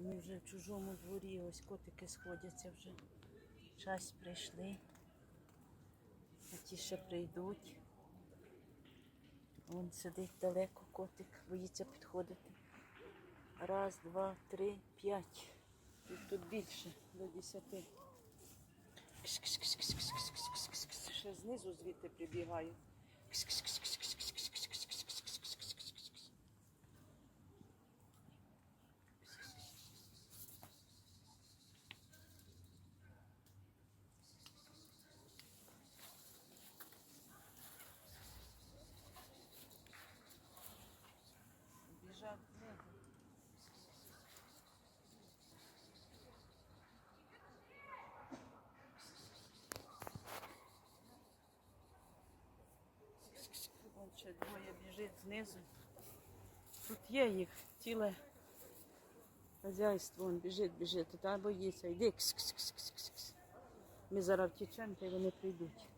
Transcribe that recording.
Ми вже в чужому дворі, ось котики сходяться вже. Час прийшли, а ті ще прийдуть. Вон сидить далеко котик, боїться підходити. Раз, два, три, п'ять. І тут більше до десяти. Ще знизу звідти прибігаю. Знизу. Вон ще двоє біжить знизу. Тут є їх ціле хазяйство. Вон біжить, біжить. Та боїться. Йди. -кс -кс -кс -кс -кс. Ми зараз втічемо, та й вони прийдуть.